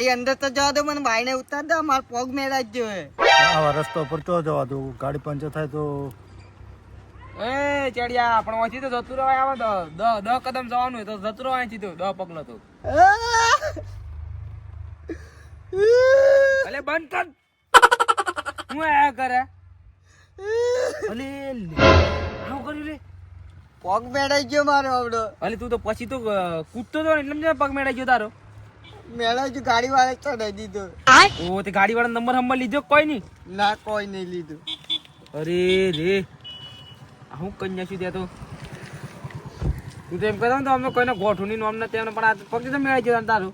ગાડી અંદર તો જવા દો મને બાઈને ઉતાર દો મારો પગ મેળા જ જોવે આવા રસ્તો પર તો જવા દો. ગાડી પંચર થાય તો. એ ચડિયા પણ ઓછી તો જતું રહેવાય આવે દ દ દહ કદમ જવાનું હોય તો જતું રહેવાય અહીંથી તો દહ પગલો તો. અલે બંધ કર. હું આ કરે અલે. આવું કર્યું રે? પગ મેળાઈ ગયો મારો આવડો. અલે તું તો પછી તો કૂદતો તો ને એટલે પગ મેળાઈ ગયો તારો. મેળાઈ ગયો ગાડી વાળા ચડાઈ દીધો. ઓ તે ગાડી વાળા નંબર હંબર લીધો કોઈ નહીં? ના કોઈ નહીં લીધું. અરે રે. હું કન્યા છું ત્યાં તો? તું તો એમ કહેતો ને તો અમે કોઈને ગોઠું નહીં અમને તેમને પણ આ પગ તો મેળાઈ ગયો તારું.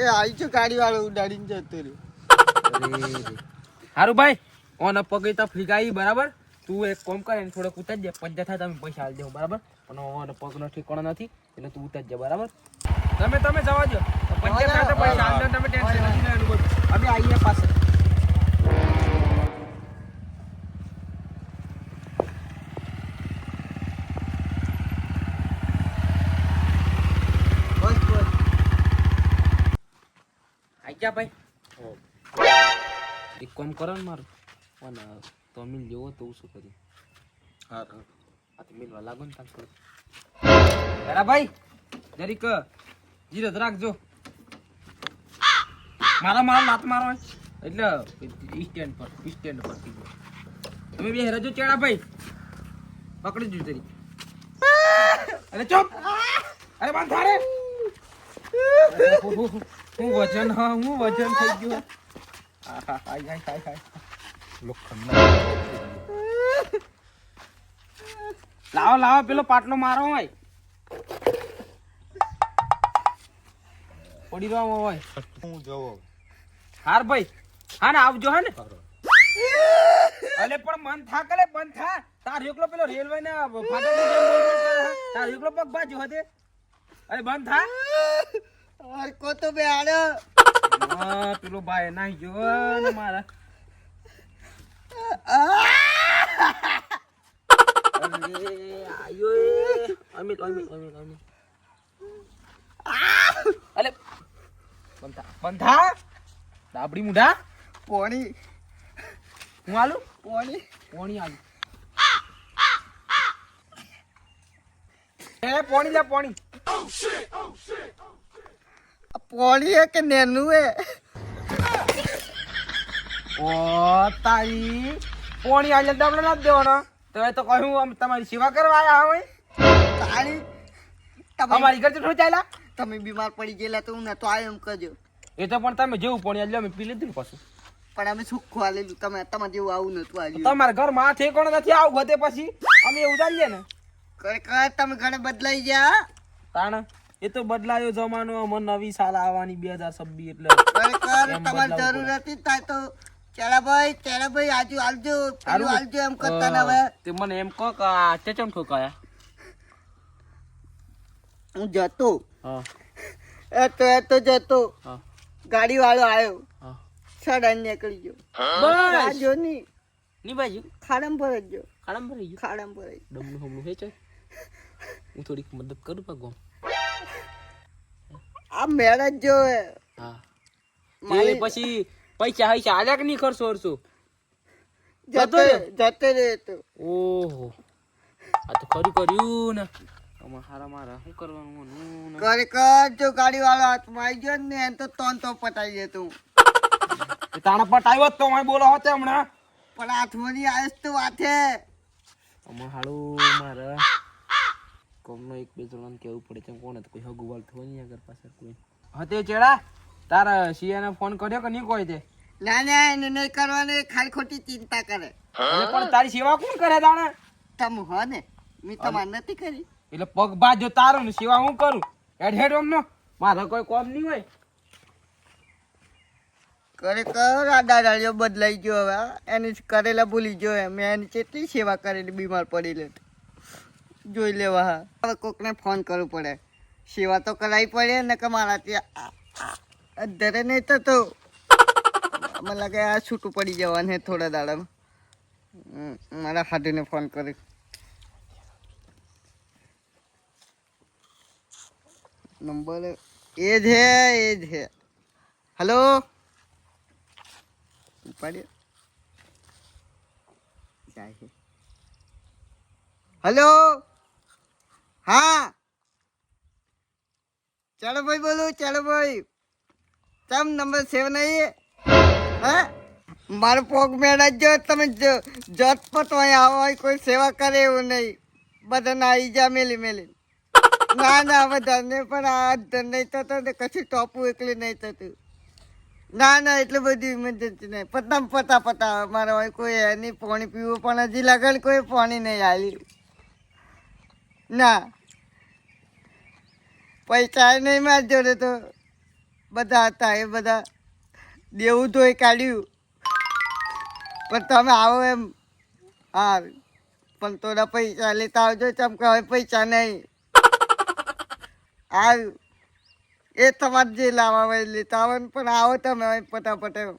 એ આવી છું ગાડી વાળો ઉડાડીને જતો રહ્યો. હારું ભાઈ ઓને પગે તો ફ્લીકાઈ બરાબર? તું એક કોમ કરે એને થોડોક ઉતારી દે પંચર થાય તમે પૈસા આલી દેવું બરાબર? પણ ઓન પગનો ઠેકાણો નથી એટલે તું ઉતર જા બરાબર? તમે તમે જવા દો પંચર થાય તો પૈસા દો તમે ટેન્શન નથી લેવાનું બધું અમે આવીએ પાસે. ભાઈ. એક કામ કરો ને મારું. અને તમિલ જેવો તો શું કરી આ તો લાગો ને તાન થોડું બરા ભાઈ જરીક ધીરજ રાખજો. મારા મારા લાત મારો એટલે સ્ટેન્ડ પર સ્ટેન્ડ પર તમે બે હેરાજો ચેડા ભાઈ. પકડી જો તરી અરે ચૂપ. અરે બાંધ થારે હું વજન હા હું વજન થઈ ગયું. આહા, હાય હાય હાય હાય લાવો લાવો પેલો પાટલો મારો હોય. પડી રહ્યો હોય. હું જવો. હાર ભાઈ. હા ને આવજો હે ને. અલે પણ મન થા લે બંધ થા. તાર એકલો પેલો રેલવે ને તાર એકલો પગ બાજુ હતે અરે બંધ થા. હરકો તો બે આડો. હા, પેલો ભાઈ ના ગયો ને મારા. એ. અમિત, અમિત, અમિત, અમિત. અલે, બંધ બંધ. ડાબડી મુઢા પોણી હું આલું પોણી પોણી આલું એ પોણી લે પોણી પોણી હે કે નેનું હે ઓ તારી પોણી આલે ડબલો ના દેવાનો તો એ તો કહ્યું અમે તમારી સેવા કરવા આવ્યા હોય. તારી અમારી ઘર થોડી ચાલ્યા. તમે બીમાર પડી ગયેલા તો હું નતો આવ્યો એમ કહેજો એ તો પણ તમે જેવું પણ એટલે અમે પી લીધું ને પાછું. પણ અમે સુખું આલેલું તમે તમારે જેવું આવું નતું આવ્યું તમારા ઘરમાં ઠેકોણ નથી આવું બધે પછી? અમે એવું જાણીએ ને. ખરેખર તમે ઘણે બદલાઈ ગયા? તાણ? એ તો બદલાયો જમાનો અમે નવી સાલ આવવાની બે હજાર છવ્વીસ એટલે તમારે જરૂર હતી થાય તો ચેડાભાઈ ચેડાભાઈ આજુ આલજો પેલું આલજો એમ કરતા ને હવે. તે મને એમ કહો કે આ ચચમ ઠોકાયા. હું જતો. એ તો એ તો જતો. ગાડી વાળો આવ્યો સડન નીકળી ગયો. બસ! આજો ની ની બાજુ ખાડમ પર જ ગયો. ખાડમ ભરાઈ ગયો? ખાડમ પર જ ડમનું હે છે હું થોડીક મદદ કરું ભગવાન આ મેળા જ જો હે. હા મારી- પછી પૈસા હૈસા આલ્યા કે નહીં ખર્ચો વરસો જતો રે જતો રે તો ઓહો. આ તો ખરું કર્યું ને. આમાં હારા મારા શું કરવાનું જો ગાડી વાળો હાથમાં આવી ગયો ને એને તો તોન તો પટાઈ તાણા પટાવ્યો જ તો મને બોલો હોતે હમણાં. પણ હાથમાં ની આવે તો વાથે આમાં હાલું મારા. કોમનો એક બે જણાને કેવું પડે છે કોણ હતું કોઈ હગુ વાળ થયો નહીં આગળ પાછળ કોઈ. હતે ચેડા તારા શિયાને ફોન કર્યો કે નહીં કોઈ તે? ના ના એને નહીં કરવાની ખાલી ખોટી ચિંતા કરે પણ તારી સેવા કોણ કરે દાણા તમે હો ને મેં તમારે નથી કરી એટલે પગ બાજો તારો ને સેવા હું કરું હેડ હેડ મારે કોઈ કોમ નહીં હોય ખરેખર આ દાદાળીઓ બદલાઈ ગયો હવે એને કરેલા ભૂલી ગયો મેં એની કેટલી સેવા કરેલી બીમાર પડી લે જોઈ લેવા હા હવે કોકને ફોન કરવું પડે સેવા તો કરાવી પડે ને કે મારાથી અધરે નહીં થતો મને લાગે આ છૂટું પડી જવાનું હે થોડા દાડામાં. મારા હાથીને ફોન કરી નંબર એ જ હે, એ જ હે. હલો ઉપાડ્યો. હલો હા? ચાલો ભાઈ બોલો ચાલો ભાઈ તમ નંબર સેવ નહીં હા? મારો પોગ મેળા જો તમે જો જત પતવાય આવો હોય કોઈ સેવા કરે એવું નહીં. બધાને નાઈ જા મેલી મેલી. ના ના બધાને પણ આ નહીં થતો ને કશું ટોપું એકલું નહીં થતું. ના ના, એટલું બધું ઇમરજન્સી નહીં. પતા પતા પતા મારે હોય કોઈ એની પાણી પીવું પણ હજી લગન કોઈ પાણી નહીં આવી ના. પૈસા નહીં મારી જોડે તો. બધા હતા એ બધા. દેવું તો એ કાઢ્યું. પણ તમે આવો એમ. હા, પણ થોડા પૈસા લેતા આવજો, ચમકા હવે પૈસા નહીં. આ એ તમારે જે લાવવા હોય લેતા આવે ને, પણ આવો તમે હવે ફટાફટ એમ.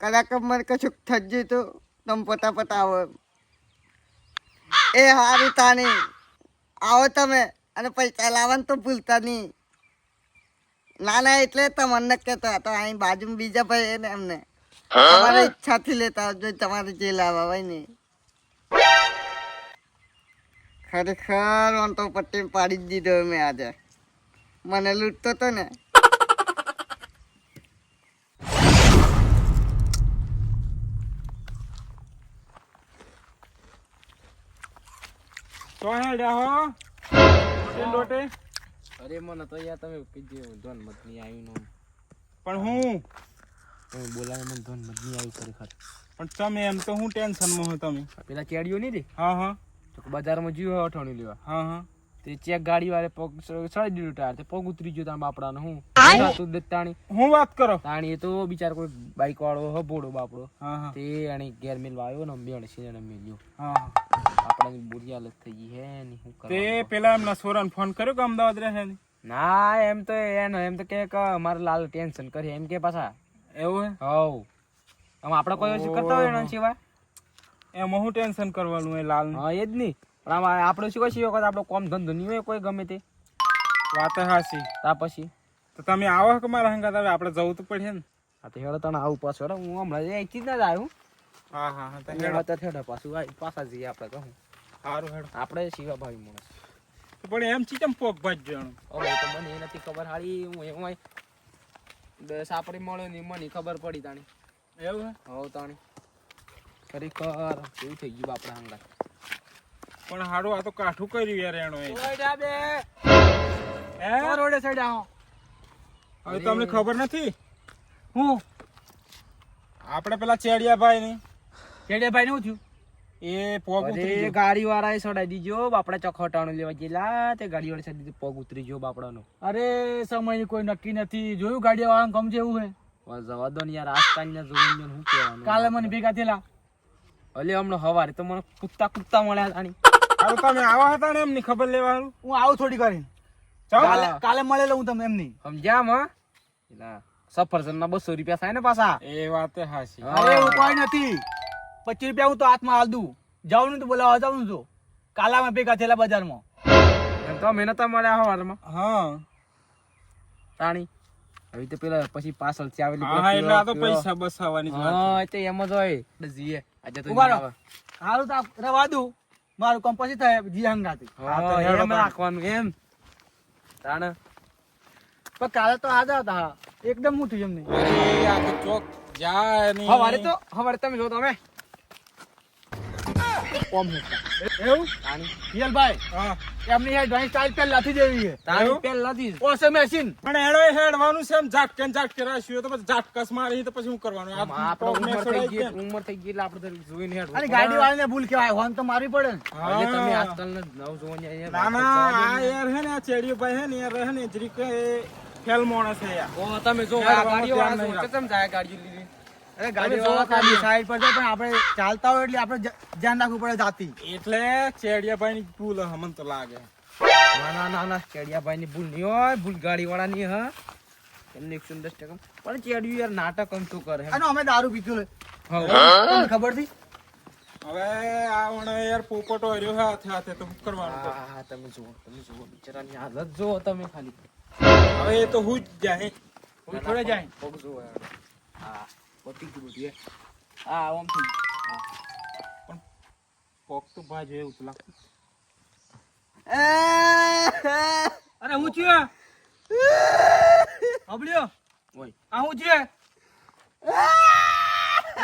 કદાચ મને કશુંક થઈ ગયું તો તમે ફટાફટ આવો એમ. એ સારું તાની આવો તમે, અને પૈસા લાવવાનું તો ભૂલતા નહીં. ના ના એટલે તમને કહેતો હતો અહીં બાજુમાં બીજા ભાઈ એને એમને. તમારે ઈચ્છાથી લેતા આવજો તમારે જે લાવવા હોય ને. ખરેખર ઓન તો પટ્ટી પાડી જ દીધો મેં આજે. મને લૂંટતો તો ને. તો હો. લોટે લોટે. અરે મને તો યાર તમે કીધું ધન ધોન નહીં આવ્યું નો પણ હું? તમે બોલાવે મને ધોન મતની નહીં આવ્યું ખરેખર. પણ તમે એમ તો હું ટેન્શનમાં હો તમે. પેલા ચેડિયો નહીં રે? હા હા. તો બજારમાં જીવ અઠવાણી લેવા. હા હા. તે ચેક ગાડી વાળે પગ સ- સળી દીધું ટાયર તે પગ ઉતરી ગયો તારા બાપડાનો હું. તું તાણી. હું વાત કરો? તાણી એ તો બિચાર કોઈ બાઈક વાળો બાપડો. હા હા. તે એને ઘેર મેલ આવ્યો ને બેણ છે એને મેલ્યો. હા. હા આપણાની બુરી હાલત થઈ ગઈ હે ને શું તે પેલા એમના સોરાને ફોન કર્યો કે અમદાવાદ રહે ને? ના એમ તો એનો એમ તો કે મારે લાલ ટેન્શન કરી એમ કે પાછા. એવું હે? હવ. આમ આપણે કોઈ વર્ષે કરતા હોય એના સિવાય? એમાં હું ટેન્શન કરવાનું એ લાલ હા એ જ નહીં પણ આમાં આપણે શું કશી વખત આપણો કોમ ધંધો નહીં હોય કોઈ ગમે તે. વાત હાસી તા પછી. તો તમે આવો કે મારા હંગાત આવે? આપણે જવું તો પડે ને. હા તો હેડો તને આવું પાછો હું હમણાં અહીંથી ચીજ ના જ આવ્યું હા હા તમે પાછું પાછા જઈએ આપણે કહું સારું હેડો. આપણે શિવા ભાઈ માણસ પણ એમ ચીચમ પોક ભાજ જવાનું હવે તો મને એ નથી ખબર હાળી હું એમાં દસ આપણે મળ્યો ને મને ખબર પડી તાણી. એવું હે? તાણી. ખરેખર કેવું થઈ ગયું આપણે હંગા પણ હારું આ તો કાઠું કર્યું યાર એનો એ. હે? રોડે સાઈડ આવો હવે તમને ખબર નથી? હું? આપણે પેલા ચેડિયા ભાઈ ની કેડે ભાઈ નું થયું? એ પગ ઉતરી ગયો. ગાડી વાળાએ સડાઈ દીજો બાપડા ચોખવટાણું લેવા ગયેલા. તે ગાડી વાળા સડી દીધું પગ ઉતરી ગયો બાપડાનો. અરે સમય કોઈ નક્કી નથી. જોયું ગાડી વાળા કમ જેવું હે જવા દો ને યાર આજકાલ ના જોઈને હું કહેવાનું કાલે મને ભેગા થયેલા. અલે હમણાં હવારે તો મને કૂદતા કૂદતા મળ્યા આની હારું તમે આવા હતા ને એમની ખબર લેવાનું હું આવું થોડી કરીને. ચાલો કાલે કાલે મળેલો હું તમને એમની. સમજ્યા માં એલા સફરજન ના બસો રૂપિયા થાય ને પાછા. એ વાત હાસી. અરે એવું નથી. પચીસ રૂપિયા હું તો હાથમાં હાલ દઉં. જાઉં ને તો બોલાવા જાઉં તો કાલામાં ભેગા થયેલા બજારમાં. એમ તો મહેનત મળ્યા હવારમાં હા. તાણી હવે તો પેલા પછી પાછળથી આવેલી હા એટલે આ તો પૈસા બસાવવાની જ છે. હા તે એમ જ હોય. જીએ. આજે તો ઊભા રહો. આવે. હારું તો રવા દઉં. મારું કામ પછી થાય જી હંગાતી. હા, તો એમ તાણ. રાખવાનું એમ. તાણ પણ કાલે તો હાજર હતા. એકદમ મોટું એમને. અરે, આ તો ચોક જાય નહીં. હવારે તો હવારે તમે જો તમે. કોમ હેઠા એવું? હિયલભાઈ હા. એમની હેર ડ્રોઈંગ સ્ટાઇલ પહેલાથી જ જેવી છે. તારી? પહેલાથી જ ઓસે મેશિન પણ હેડો હેડવાનું છે એમ ઝાટકે કેન ઝાટકે રાખ્યું હોય તો પછી ઝાટકસ મારી તો પછી હું કરવાનું? આપણે ઉંમર થઈ ગઈ ઉંમર થઈ ગઈ એટલે આપણે તો જોઈને હેડવું. અને ગાડી વાળાને ભૂલ કહેવાય હોન તો મારી પડે એટલે તમે આજકાલના નવ અહીંયા ના ના આ યાર હે ને આ ચેડિયો ભાઈ હે ને યાર રહે ને જરીક ફેલ મોણસ હે યાર. ઓ, તમે જો ગાડીઓ વાળા નહીં કેમ જાય ગાડીઓ અરે ગાડી વાળા. સાઈડ પર છે પણ આપણે ચાલતા હોય એટલે આપણે ધ્યાન રાખવું પડે જાતી. એટલે ચેડિયાભાઈ ની ભૂલ હે, તો લાગે. ના ના ના ના ચેડિયાભાઈ ની ભૂલ નહીં હોય ભૂલ ગાડી વાળા ની હા. એમને એકસો દસ ટકા. પણ ચેડિયું યાર નાટક આમ શું કરે? અને અમે દારૂ પીધું તમને ખબર હતી હવે આ ઓણે યાર પોપટો હર્યો હા હાથે હાથે તો કરવાનું હા તમે જુઓ તમે જુઓ બિચારાની હાલત જુઓ તમે ખાલી. હવે એ તો હું જ જાય હું? થોડે જાય. હા. પતી ગયું બધું એ. હા આમ થઈ પણ પોક તો ભાઈ જેવું ઉતલા. અરે હું છું હબળ્યો? ઓય. આ હું છું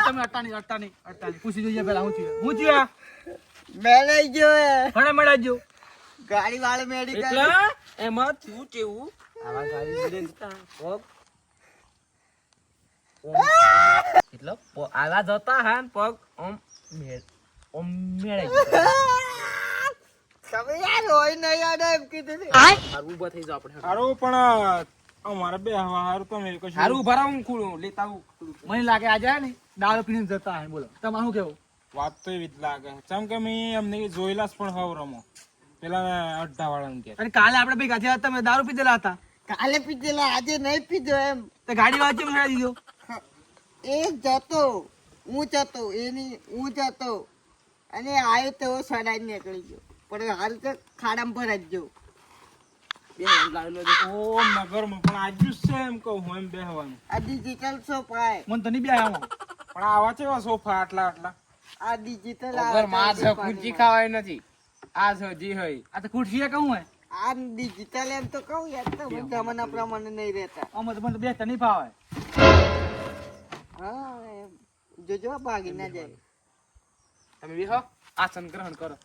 તમે અટાણી અટાણી અટાણી. પૂછી જોઈએ પેલા હું છું હું છું મેળાઈ ગયો ઘણા મળ્યા જો ગાડી વાળે મેડિકલ એટલે? એમાં થયું કેવું આવા ગાડી ઓમ- એટલે પ- જતા હા ને પગ ઓમ મેળ ઓમ મેળે તમે યાર હોય નહીં યાર એમ કીધું ને. હારું ઊભા થઈ જાવ આપણે હારું પણ અમારે બે હવા હારું તમે કશું. હારું ઊભા રહો હું ખુલ્લું લેતા હું મને લાગે આજે ને દારૂ પીને જતા હે બોલો. તમારું શું કેવું? વાત તો એવી જ લાગે. ચમ કે મેં એમને જોયેલા પણ હવ રમો. પેલા અડધા વાળા કે અને કાલે આપણે ભેગા થયા હતા, તમે દારૂ પીધેલા હતા. કાલે પીધેલા આજે નહીં પીધો એમ. તો ગાડી વાંચી મને દીધો. એ જતો. હું જતો. એની હું જતો. અને આવ્યો તો સડાઈ નીકળી ગયો. પણ હાલ તો ખાડામાં ભરાઈ જ ગયો. બે હાથ લાવેલો છે. ઓમ નગરમાં પણ આજુ જ છે એમ કહું હું એમ બેહવાનું. આ ડિજિટલ સોફા મને તો નહીં બે આમાં પણ આવા કેવા સોફા આટલા આટલા? આ ડિજિટલ વગરમાં છે ખુરચી ખાવાય નથી. આ છે જી હોય. આ તો ખુરશી કહું હે? આ ડિજિટલ એમ તો કહું યાર જમાના પ્રમાણે નહીં રહેતા. આમાં તો મને તો બેસતા નહીં ફાવે હા એમ. જોજો ભાગી ના જાય. તમે બેહો. આસન ગ્રહણ કરો.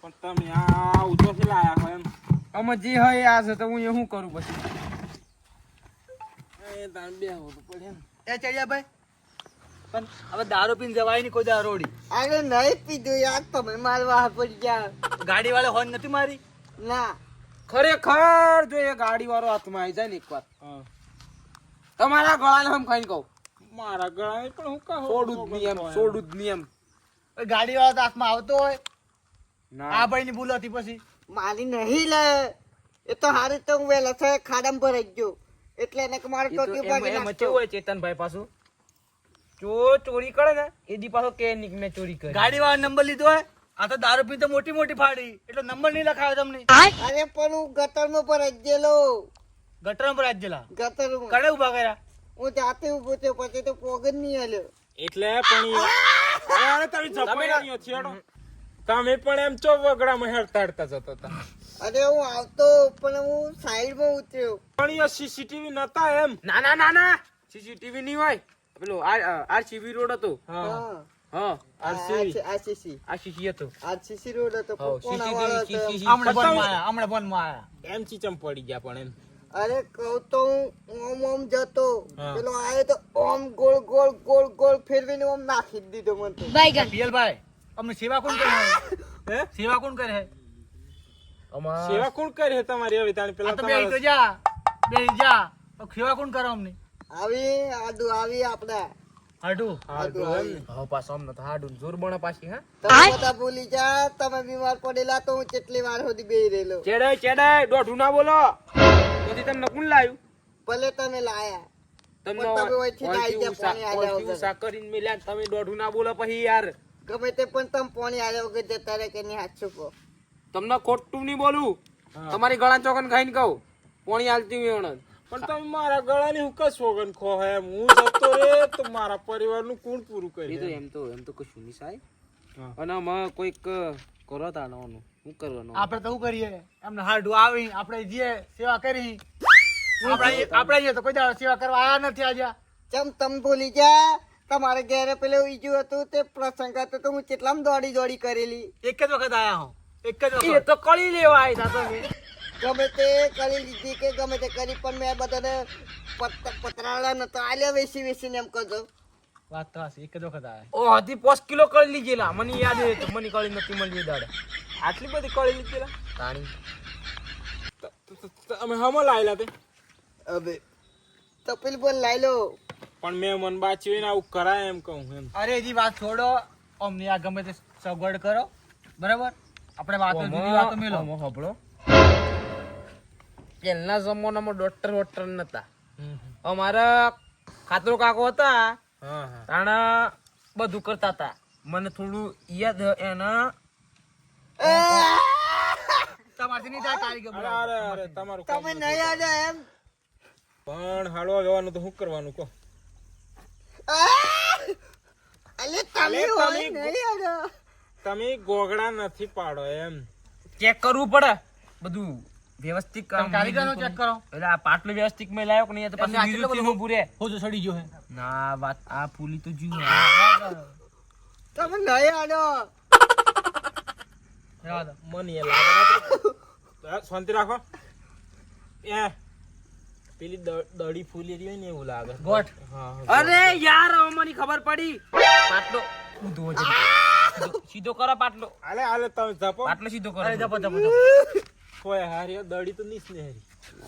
પણ તમે આ ઉધોથી લાયા હોય એમ. અમે જે હોય આ છે તો હું એ શું કરું પછી. એ તાન બેહવું તો પડે. એ ચડિયા ભાઈ. પણ હવે દારૂ પીને જવાય નહીં કોઈ દારોડી. અરે નહીં પીધું યાર તમે મારવા પડી ગયા. ગાડી વાળો હોન નથી મારી? ના. ખરેખર જો એ ગાડી વાળો હાથમાં આવી જાય ને એકવાર. વાર તમારા ગળાને હમ ખાઈને કહું? મારા ગળાએ પણ હું કહું? છોડું જ નહીં એમ સોડું જ નહીં એમ ગાડી વાળા તો હાથમાં આવતો હોય. આ ભાઈ ની ભૂલ હતી પછી. મારી નહીં લે. એ તો હારી તો હું વહેલા છે ખાડામાં ભરાઈ ગયો. એટલે એને કે મારો એમ- નાખતો કેવું હોય ચેતનભાઈ પાછું? જો ચોરી કરે ને એ દી પાછો કે નિક મેં ચોરી કરી. ગાડી વાળા નંબર લીધો હોય આ તો દારૂ પી તો મોટી મોટી ફાડી. એટલો નંબર નહીં લખાયો તમને. અરે પણ હું ગટરમાં ભરાઈ ગયેલો. ગટર પર આજ ગટર ગટરમાં. કડે ઊભા કર્યા? હું જાતે ઊભો થયો પછી તો પોગ જ નહીં હાલ્યો. એટલે પણ અરે તારી ઝપાઈ છેડો તમે પણ એમ ચો વગડામાં હેરતા હેરતા જતા હતા. અરે હું આવતો પણ હું સાઈડમાં ઉતર્યો. પણ એ સીસીટીવી નતા એમ. ના ના ના ના. સીસીટીવી નહીં હોય. પેલો આરસીબી રોડ હતો. હા. આરસીસી આ શીશી હતો. આરસીસી રોડ હતો કોના વાળો હતો. હમણાં આયા એમ ચીચમ પડી ગયા પણ એમ. અરે કહું તો હું ઓમ ઓમ જતો. પેલો આવ્યો તો ઓમ ગોળ ગોળ ગોળ ગોળ ફેરવીને ઓમ નાખી દીધો મને તો. પિયલભાઈ અમને સેવા કોણ કરે? હે? સેવા કોણ કરે? અમાર સેવા કોણ કરે તમારી હવે તાણી પેલા તમે તો જા બે જા. તો સેવા કોણ કરે અમને? આવી આડુ આવી આપડા. હાડુ. હાડુ હા પાછો આમ નતો હાડું જોર બણા પાછી હા? તમે બધા ભૂલી જા તમે બીમાર પડેલા તો હું કેટલી વાર સુધી બેહી રહેલો. ચેડાય ચેડાય દોઢું ના બોલો. પછી તમને કોણ લાવ્યું ભલે તમે લાયા. તમને ના કરીને મિલ્યા તમે દોઢું ના બોલો પછી યાર. ગમે તે પણ તમે પોણી આવ્યા વગર જતા રહે કે નહીં હાથ છૂપો તમને ખોટું નહીં બોલું. તમારી ગળા ચોકન ખાઈને કહું. પોણી હાલતી હોય પણ તમે મારા ગળાની હું કશ સોગન ખો હે? હું જતો રે તો મારા પરિવારનું કોણ પૂરું કરી? એમ તો એમ તો કશું નહીં સાહેબ. અને આમાં કોઈક કરો તાણવાનું શું કરવાનું? આપણે તો શું કરીએ? એમને હાડું આવી આપણે જે સેવા કરી. આપણે આપણે તો કોઈ દાડો સેવા કરવા આયા નથી આજે. ચમ તમ ભૂલી ગયા? તમારે ઘેરે પેલું ઈજુ હતું તે પ્રસંગ હતો તો હું કેટલામ દોડી દોડી કરેલી. એક જ વખત આયા હું. એક જ એ તો કળી લેવા આવ્યા હતા તમે. ગમે તે કરી લીધી કે ગમે તે કરી પણ મેં બધાને પત- પતરાળા નતો આલ્યા વેસી વેસીને એમ કહો વાત તો એક જ વખત આવે ઓ હતી પાંચ કિલો કરી લીધેલા. મને યાદ હતું મને કળી નથી મળી દાડે. આટલી બધી કળી લીધેલા તાણી. ત- ત- ત- અમે હમો લાયેલા તે. હવે તપેલ પર લાઈ લો પણ મેં મન બાચ્યું ને આવું કરાય એમ કહું એમ. અરે એજી વાત છોડો. અમને આ ગમે તે સગવડ કરો. બરાબર? આપણે વાતો જુદી વાતો મેલો. ઓમો હબળો પહેલના જમાનામાં ડોક્ટર વોક્ટર નતા. અમારા ખાતરો કાકો હતા. હા હા. તાણા બધું કરતા હતા. મને થોડું યાદ એના તમારથી નહીં થાય કારીગર અરે અરે અરે તમારું તમે નહીં આવ્યા એમ? પણ હાલવા જવાનું તો શું કરવાનું કહો. અલે અલે, તમે હોય નહીં યાર તમે ગોગડા નથી પાડો એમ. ચેક કરવું પડે. બધું વ્યવસ્થિત કામ કારીગરનો ચેક કરો. એટલે આ પાટલો વ્યવસ્થિત મે લાયો કે નહીં તો પાછું બીજું ચીનું પૂરે હો તો સડી ગયો હે. ના વાત આ ફૂલી તો જીવ તમે નહીં આડો. મને લાગે શાંતિ રાખો. એ પેલી દડી ફૂલી રહી હોય ને એવું લાગે. ગોઠ. હા હા. અરે યાર મને ખબર પડી. પાટલો. ઊંધો છે. સીધો- કરો પાટલો. આલે આલે તમે જપો. પાટલો સીધો કરો. અરે જપો જપો જપો. કોઈ હારી દડી તો નીસ ને હારી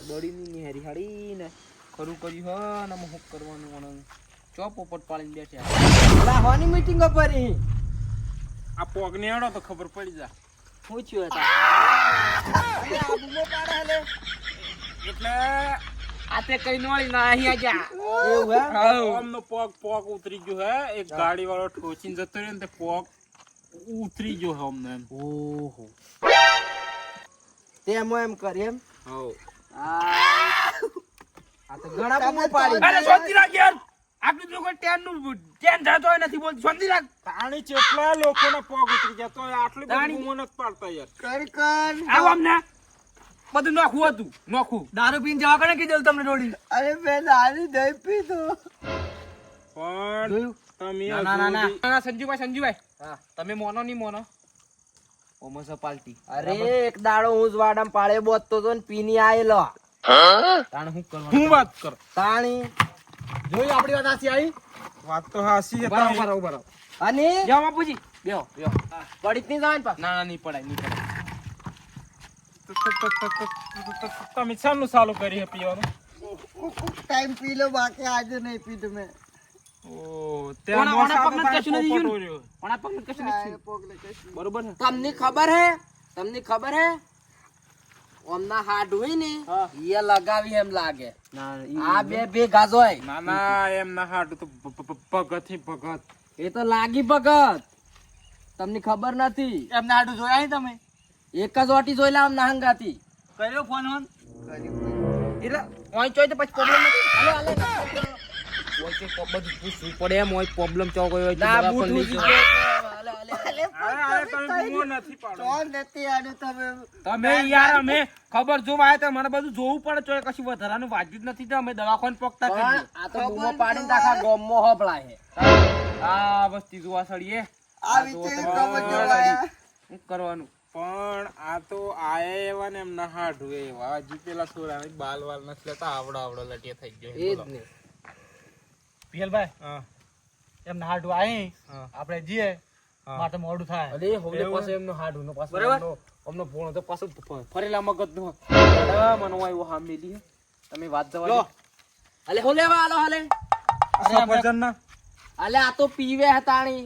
દડી ની ની હારી હારી ને. ખરું કર્યું હ ને શું કરવાનું મને ચો પોપટ પાડીને બેઠા. હોની મીટિંગ ઉપર આ પોગ ને હેડો તો ખબર પડી જા થયું હતા અલે આ બૂમો પાડે હલે એટલે આ તે કઈ નોળી ના અહીં આજા એવું હે? આમનો પોગ પોગ ઉતરી ગયો હે. એક ગાડી વાળો ઠોચીને જતો રહ્યો ને તે પગ ઉતરી ગયો હે અમને એમ. ઓહો. તેમ એમ કરી એમ? હઉ. આ તો ગણા પાડી અરે સોતી રાખ યાર આટલું લોકો ટેનનું ટેન જાતો હોય નથી બોલતી. સમજી રાખ. તાણી ચેટલા લોકોના પગ ઉતરી ગયા. તો આટલું પાણી. બૂમો પાડતા યાર. કર કર આવો અમને. બધું નોખું હતું. નોખું દારૂ પીને જવા કને કીધેલું તમને રોડી અરે બે દારૂ દઈ પીધો. પણ તમે ના ના ના ના. સંજુભાઈ સંજુભાઈ. તમે મોનો નહીં મોનો. ઓમસ પાલટી. અરે એક દાડો હું જ પાડે પાળે બોતતો તો ને પીની આયેલો. તાણ હું કરવાનું? વાત કર? તાણી જોઈ આપણી વાત આસી આવી? વાત તો હાસી છે બરાબર બરાબર બરાબર અને? જાઓ બાપુજી. બેહો બેહો પડી નહીં જવાય ને ના ના નહીં પડાય નહીં પડાય. કરી હે પીવાનું? ટાઈમ પી લો બાકી નહીં પીધું મેં. ઓ તમને ખબર હે? તમને ખબર હે? ઓમના હાડ હોય ને એ લગાવી એમ લાગે. આ બે ભેગા જ ના ના એમ ના હાડ તો ભગત ભગત એ તો લાગી ભગત તમને ખબર નથી. એમને હાડું જોયા નહીં તમે? એક જ ઓટી જોઈ લા આમના હંગાથી. કર્યો ફોન ફોન એટલે ઓય ચોય તો પછી પ્રોબ્લેમ નથી. ઓય ચોય બધું પૂછવું પડે એમ હોય પ્રોબ્લેમ ચોક હોય ના બૂટ તમે બૂમો નથી પાડો. તમે. યાર અમે ખબર જોવા આવ્યા તો મને બધું જોવું પડે ચોય કશું વધારાનું વાંચ્યું જ નથી અમે દવાખાને પોકતા આ તો બૂમો પાડીને આખા ગોમમાં હોપળાય આ વસ્તી જોવા સળીએ. શું કરવાનું? પણ આ તો આયા એવા ને એમના હાડું એવા. હજુ પેલા છોરા બાલ વાલ નથી લેતા આવડો આવડો લટિયા થઈ ગયો એ જ બોલો. ને પિયલભાઈ હાડું આવી હા, આપણે જઈએ. હા. માટે મોડું થાય. અરે હોલે પાસે એમનો હાડું નો પાછો બરાબર? અમનો ભોણો તો પાછો ફરેલા મગજ નો મને હોય એવો હામ મેલી તમે વાત જવા લો. અલે હોલે લેવા આલો હાલે. સફરજનના? અલે આ તો પીવે હતાણી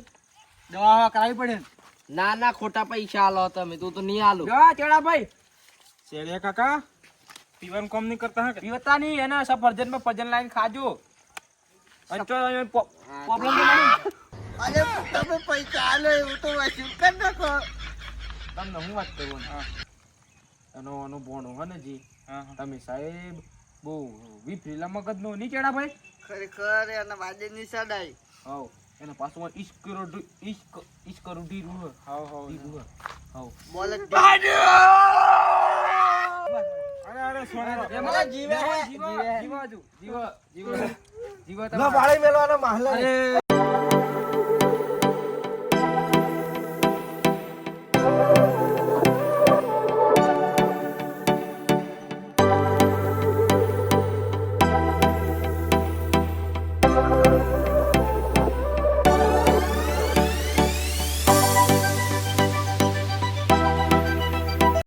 દવા કરાવી પડે ના? ના ખોટા પૈસા આલો તમે તું તો નહીં આલો. જો ચેડા ભાઈ. ચેડે કાકા પીવાનું કોમ નહીં કરતા હે પીવતા નહીં એના સફરજનમાં ભજન લાઈન ખાજો. પ્રોબ્લેમ નહીં. અરે તમે પૈસા આલો એવું તો વસૂલ કરી. નાખો તમને હું વાત કરું? એનો એનો ભોણો હે ને જી. તમે સાહેબ બહુ વિફરેલા મગજ નો નહીં ચેડા ભાઈ? ખરેખર એના વાદે ની સડાઈ હાવ એનો પાછું ઈશ કરો ઈશ ઈશ કરું ઢીરું હે હાવ, હાવ. ઢીરું હાવ બોલ અરે અરે સોના એમાં જીવે જીવા જીવે. જીવા જીવા જીવા જીવા ના તમારા- પાણી મેલવાના માહલા